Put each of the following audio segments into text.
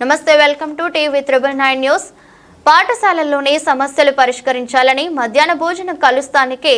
నమస్తే welcome to TV triple nine news. పాఠశాలల్లోనే సమస్యలు పరిష్కరించాలని మధ్యాహ్న భోజన కలుస్తానికి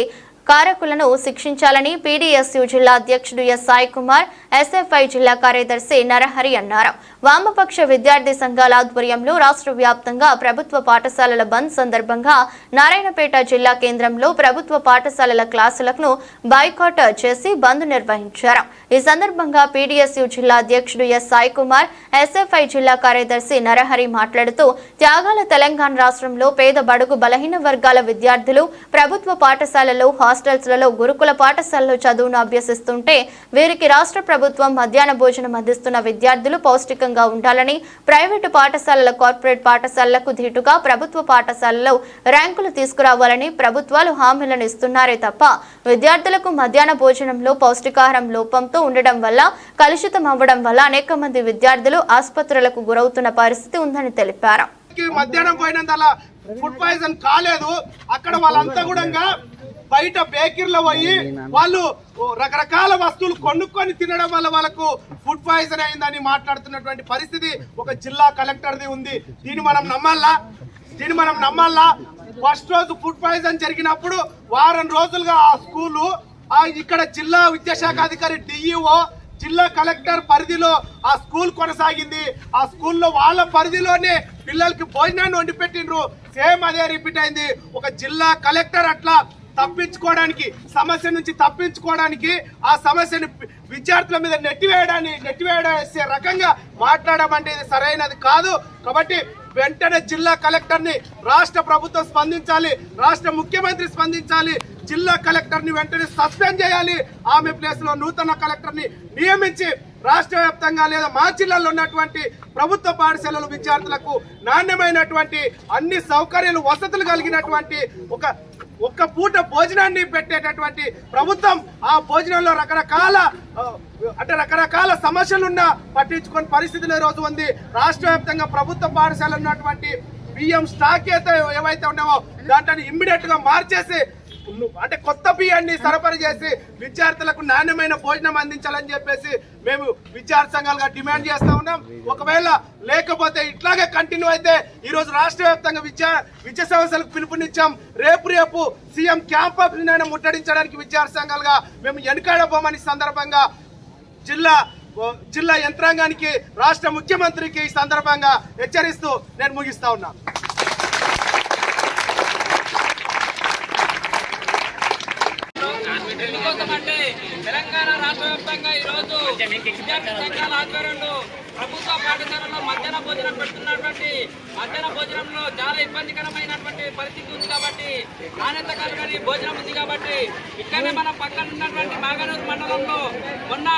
కారకులను శిక్షించాలని పీడీఎస్యు జిల్లా అధ్యక్షుడు ఎస్ సాయి కుమార్ ఎస్ఎఫ్ఐ జిల్లా కార్యదర్శి నరహరి అన్నారు. వామపక్ష విద్యార్థి సంఘాల ఆధ్వర్యంలో రాష్ట్ర వ్యాప్తంగా ప్రభుత్వ పాఠశాలల బంద్ సందర్భంగా నారాయణపేట జిల్లా కేంద్రంలో ప్రభుత్వ పాఠశాలల క్లాసులను బైకాట్ చేసి బంద్ నిర్వహించారు. ఈ సందర్భంగా పీడీఎస్యు జిల్లా అధ్యక్షుడు ఎస్ సాయి కుమార్ ఎస్ఎఫ్ఐ జిల్లా కార్యదర్శి నరహరి మాట్లాడుతూ త్యాగాల తెలంగాణ రాష్ట్రంలో పేద బడుగు బలహీన వర్గాల విద్యార్థులు ప్రభుత్వ పాఠశాలలో హాస్టల్స్లలో గురుకుల పాఠశాలలో చదువును అభ్యసిస్తుంటే వీరికి రాష్ట్ర ప్రభుత్వం మధ్యాహ్న భోజనం అందిస్తున్న విద్యార్థులు పౌష్టికంగా ఉండాలని ప్రైవేటు పాఠశాలల కార్పొరేట్ పాఠశాలలకు ధీటుగా ప్రభుత్వ పాఠశాలలో ర్యాంకులు తీసుకురావాలని ప్రభుత్వాలు హామీలను ఇస్తున్నారే తప్ప విద్యార్థులకు మధ్యాహ్న భోజనంలో పౌష్టికాహారం లోపంతో ఉండడం వల్ల కలుషితం అవ్వడం వల్ల అనేక మంది విద్యార్థులు ఆసుపత్రులకు గురవుతున్న పరిస్థితి ఉందని తెలిపారు. మధ్యాహ్నం పోయినంత ఫుడ్ పాయిజన్ కాలేదు. అక్కడ వాళ్ళంతా కూడా బయట బేకరీలో పోయి వాళ్ళు రకరకాల వస్తువులు కొనుక్కొని తినడం వల్ల వాళ్ళకు ఫుడ్ పాయిజన్ అయిందని మాట్లాడుతున్నటువంటి పరిస్థితి ఒక జిల్లా కలెక్టర్ది ఉంది. దీన్ని మనం నమ్మాలా? దీన్ని మనం నమ్మాలా? ఫస్ట్ రోజు ఫుడ్ పాయిజన్ జరిగినప్పుడు వారం రోజులుగా ఆ స్కూలు ఆ ఇక్కడ జిల్లా విద్యాశాఖ అధికారి డిఈఓ జిల్లా కలెక్టర్ పరిధిలో ఆ స్కూల్ కొనసాగింది. ఆ స్కూల్లో వాళ్ళ పరిధిలోనే పిల్లలకి భోజనాన్ని వండి పెట్టిండ్రు సేమ్ అదే రిపీట్ అయింది. ఒక జిల్లా కలెక్టర్ అట్లా తప్పించుకోవడానికి సమస్య నుంచి తప్పించుకోవడానికి ఆ సమస్యని విద్యార్థుల మీద నెట్టివేయడాన్ని నెట్టివేయడేసే రకంగా మాట్లాడమంటే ఇది సరైనది కాదు. కాబట్టి వెంటనే జిల్లా కలెక్టర్ని రాష్ట్ర ప్రభుత్వం స్పందించాలి రాష్ట్ర ముఖ్యమంత్రి స్పందించాలి జిల్లా కలెక్టర్ని వెంటనే సస్పెండ్ చేయాలి. ఆమె ప్లేస్లో నూతన కలెక్టర్ని నియమించి రాష్ట్ర వ్యాప్తంగా లేదా మా జిల్లాలో ఉన్నటువంటి ప్రభుత్వ పాఠశాలల విద్యార్థులకు నాణ్యమైనటువంటి అన్ని సౌకర్యాలు వసతులు కలిగినటువంటి ఒక ఒక్క పూట భోజనాన్ని పెట్టేటటువంటి ప్రభుత్వం ఆ భోజనంలో రకరకాల అంటే రకరకాల సమస్యలున్న పట్టించుకొని పరిస్థితులు ఈరోజు రోజు ఉంది. రాష్ట్ర వ్యాప్తంగా ప్రభుత్వ పాఠశాల ఉన్నటువంటి బియ్యం స్టాక్ అయితే ఏవైతే ఉన్నావో దాంట్లో ఇమ్మీడియట్గా మార్చేసి అంటే కొత్త బియ్యాన్ని సరఫరా చేసి విద్యార్థులకు నాణ్యమైన భోజనం అందించాలని చెప్పేసి మేము విద్యార్థి సంఘాలుగా డిమాండ్ చేస్తా ఉన్నాం. ఒకవేళ లేకపోతే ఇట్లాగే కంటిన్యూ అయితే ఈ రోజు రాష్ట్ర వ్యాప్తంగా విద్యా విద్యా సంస్థలకు పిలుపునిచ్చాం. రేపు రేపు సీఎం క్యాంప్ ఆఫ్ నిర్ణయం ముట్టడించడానికి విద్యార్థి సంఘాలుగా మేము వెనుకాడబోమని సందర్భంగా జిల్లా జిల్లా యంత్రాంగానికి రాష్ట్ర ముఖ్యమంత్రికి ఈ సందర్భంగా హెచ్చరిస్తూ నేను ముగిస్తా ఉన్నాను ఎందుకోసమంటే తెలంగాణ రాష్ట్ర వ్యాప్తంగా ఈరోజు విద్యార్థి సంఘాల ఆధ్వర్యంలో ప్రభుత్వ పాఠశాలలో మధ్యాహ్న భోజనం పెడుతున్నటువంటి మధ్యాహ్న భోజనంలో చాలా ఇబ్బందికరమైనటువంటి పరిస్థితి ఉంది కాబట్టి నాణ్యత కలిగిన భోజనం ఉంది కాబట్టి ఇక్కడనే మన పక్కన ఉన్నటువంటి మాగనూరు మండలంలో మొన్న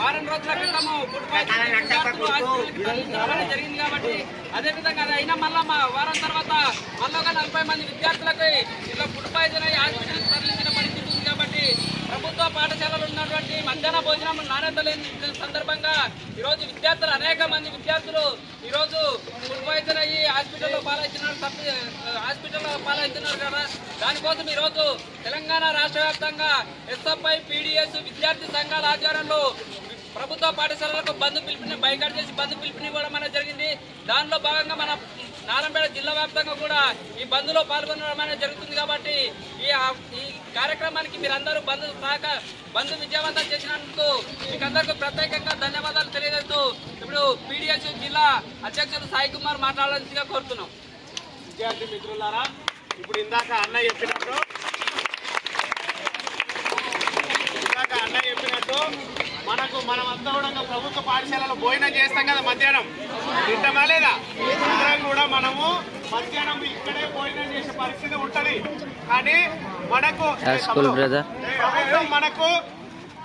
వారం రోజుల క్రితము ఫుడ్ పాయిజన్ జరిగింది కాబట్టి అదేవిధంగా అది అయినా మళ్ళా మా వారం తర్వాత మళ్ళీ ఒక నలభై మంది విద్యార్థులకి ఇట్లా ఫుడ్ పాయిజన్ అయ్యి హాస్పిటల్కి తరలించిన పరిస్థితి ఉంది కాబట్టి ప్రభుత్వ పాఠశాలలు ఉన్నటువంటి మధ్యాహ్న భోజనం నాణ్యత లేని సందర్భంగా ఈరోజు విద్యార్థులు అనేక మంది విద్యార్థులు ఈరోజు ఫుడ్ పాయిజన్ అయ్యి హాస్పిటల్లో పాలవుతున్నారు తప్పి హాస్పిటల్లో పాలవుతున్నారు కదా. దానికోసం ఈరోజు తెలంగాణ రాష్ట్ర వ్యాప్తంగా ఎస్ఎఫ్ఐ పీడిఎస్ విద్యార్థి సంఘాల ఆధ్వర్యంలో ప్రభుత్వ పాఠశాలలకు బంద్ పిలుపుని బైకాట్ చేసి బంద్ పిలుపునివ్వడం అనేది జరిగింది. దానిలో భాగంగా మన నారాయణపేట జిల్లా వ్యాప్తంగా కూడా ఈ బంద్లో పాల్గొనడం అనేది జరుగుతుంది కాబట్టి ఈ ఈ కార్యక్రమానికి మీరందరూ బంద్ సహక బంద్ విజయవంతం చేసినందుకు మీకు అందరికీ ప్రత్యేకంగా ధన్యవాదాలు తెలియజేస్తూ ఇప్పుడు పీడిఎస్ జిల్లా అధ్యక్షులు సాయి కుమార్ మాట్లాడాల్సిందిగా కోరుతున్నాం. విద్యార్థి మిత్రులారా ఇప్పుడు ఇందాక అన్న చెప్పినట్టు ఇందాక అన్న చెప్పినట్టు మనకు మనం అంతా కూడా ప్రభుత్వ పాఠశాలలో భోజనం చేస్తాం కదా మధ్యాహ్నం. తింటామా లేదా? అందరం కూడా మనము. మధ్యాహ్నం ఇక్కడే భోజనం చేసే పరిస్థితి ఉంటది. కానీ మనకు ప్రభుత్వం మనకు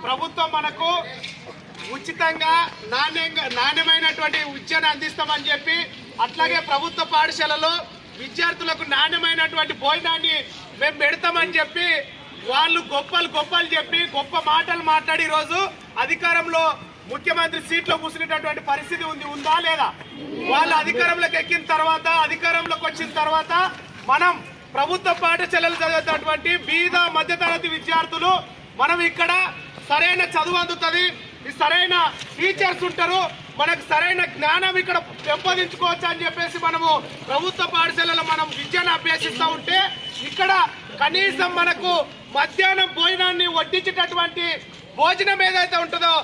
ప్రభుత్వం మనకు ఉచితంగా నాణ్యంగా నాణ్యమైనటువంటి విద్యను అందిస్తామని చెప్పి అట్లాగే ప్రభుత్వ పాఠశాలలో విద్యార్థులకు నాణ్యమైనటువంటి భోజనాన్ని మేము పెడతామని చెప్పి వాళ్ళు గొప్పలు గొప్పలు చెప్పి గొప్ప మాటలు మాట్లాడి ఈరోజు అధికారంలో ముఖ్యమంత్రి సీట్లో కూర్చునేటటువంటి పరిస్థితి ఉంది ఉందా లేదా? వాళ్ళు అధికారంలోకి ఎక్కిన తర్వాత అధికారంలోకి వచ్చిన తర్వాత మనం ప్రభుత్వ పాఠశాలలు చదివేటటువంటి బీద మధ్యతరగతి విద్యార్థులు మనం ఇక్కడ సరైన చదువు అందుతుంది. సరైన టీచర్స్ ఉంటారు. మనకు సరైన జ్ఞానం ఇక్కడ పెంపొందించుకోవచ్చు అని చెప్పేసి మనము ప్రభుత్వ పాఠశాలలో మనం విద్యను అభ్యసిస్తూ ఉంటే ఇక్కడ కనీసం మనకు మధ్యాహ్నం భోజనాన్ని వడ్డించేటటువంటి భోజనం ఏదైతే ఉంటుందో